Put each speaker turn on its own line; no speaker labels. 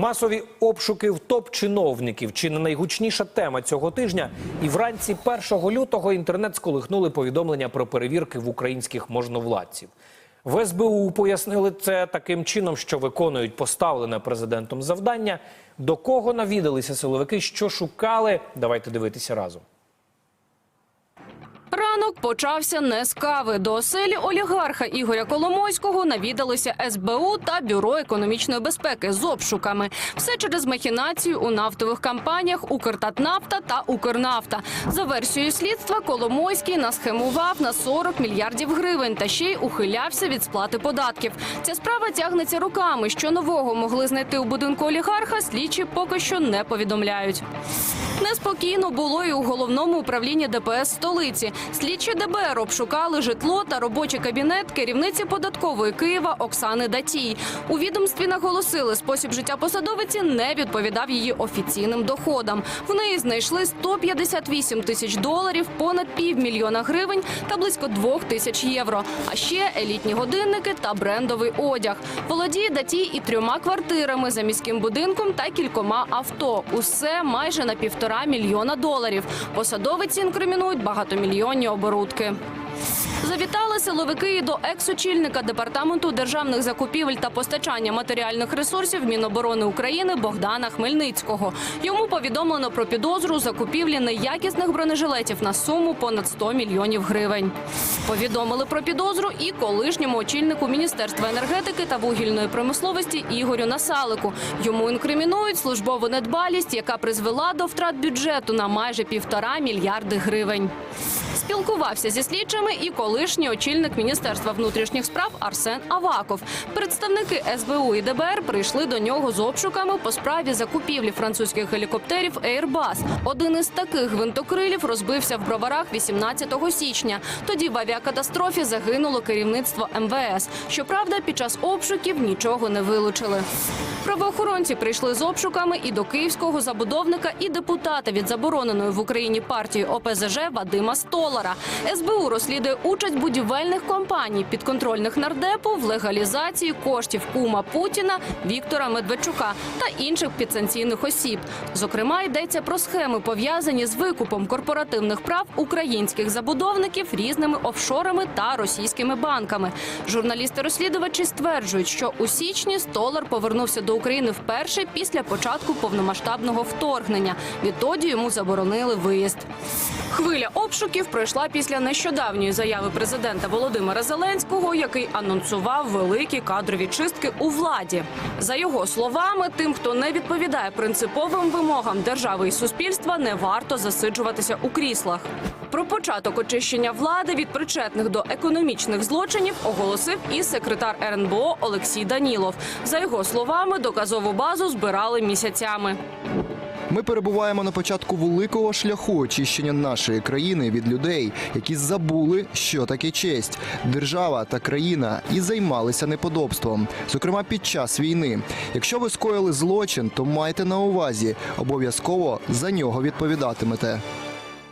Масові обшуки в топ-чиновників чи не найгучніша тема цього тижня. І вранці 1 лютого інтернет сколихнули повідомлення про перевірки в українських можновладців. В СБУ пояснили це таким чином, що виконують поставлене президентом завдання. До кого навідалися силовики, що шукали? Давайте дивитися разом.
Ранок почався не з кави. До оселі олігарха Ігоря Коломойського навідалися СБУ та Бюро економічної безпеки з обшуками. Все через махінацію у нафтових компаніях Укртатнафта та Укрнафта. За версією слідства, Коломойський насхемував на 40 мільярдів гривень та ще й ухилявся від сплати податків. Ця справа тягнеться руками. Що нового могли знайти у будинку олігарха, слідчі поки що не повідомляють. Неспокійно було і у головному управлінні ДПС столиці. Слідчі ДБР обшукали житло та робочий кабінет керівниці податкової Києва Оксани Датій. У відомстві наголосили, спосіб життя посадовиці не відповідав її офіційним доходам. В неї знайшли 158 тисяч доларів, понад півмільйона гривень та близько двох тисяч євро. А ще елітні годинники та брендовий одяг. Володіє Датій і трьома квартирами за міським будинком та кількома авто. Усе майже на півтора мільйона доларів. Посадовиці інкримінують багатомільйонні оборудки. Завітали силовики і до екс-очільника департаменту державних закупівель та постачання матеріальних ресурсів Міноборони України Богдана Хмельницького. Йому повідомлено про підозру закупівлі неякісних бронежилетів на суму понад 100 мільйонів гривень. Повідомили про підозру і колишньому очільнику Міністерства енергетики та вугільної промисловості Ігорю Насалику. Йому інкримінують службову недбалість, яка призвела до втрат бюджету на майже півтора мільярди гривень. Спілкувався зі слідчими і колишній очільник міністерства внутрішніх справ Арсен Аваков. Представники СБУ і ДБР прийшли до нього з обшуками по справі закупівлі французьких гелікоптерів Airbus. Один із таких гвинтокрилів розбився в броварах 18 січня. Тоді в авіакатастрофі загинуло керівництво МВС. Щоправда, під час обшуків нічого не вилучили. Правоохоронці прийшли з обшуками і до київського забудовника і депутата від забороненої в Україні партії ОПЗЖ Вадима Столара. СБУ розслідує участь будівельних компаній підконтрольних нардепу в легалізації коштів кума Путіна Віктора Медведчука та інших підсанкційних осіб. Зокрема, йдеться про схеми пов'язані з викупом корпоративних прав українських забудовників різними офшорами та російськими банками. Журналісти-розслідувачі стверджують, що у січні Столар повернувся до України вперше після початку повномасштабного вторгнення. Відтоді йому заборонили виїзд. Хвиля обшуків пройшла після нещодавньої заяви президента Володимира Зеленського, який анонсував великі кадрові чистки у владі. За його словами, тим, хто не відповідає принциповим вимогам держави і суспільства, не варто засиджуватися у кріслах. Про початок очищення влади від причетних до економічних злочинів оголосив і секретар РНБО Олексій Данілов. За його словами, доказову базу збирали місяцями.
Ми перебуваємо на початку великого шляху очищення нашої країни від людей, які забули, що таке честь, держава та країна і займалися неподобством, зокрема під час війни. Якщо ви скоїли злочин, то майте на увазі, обов'язково за нього відповідатимете.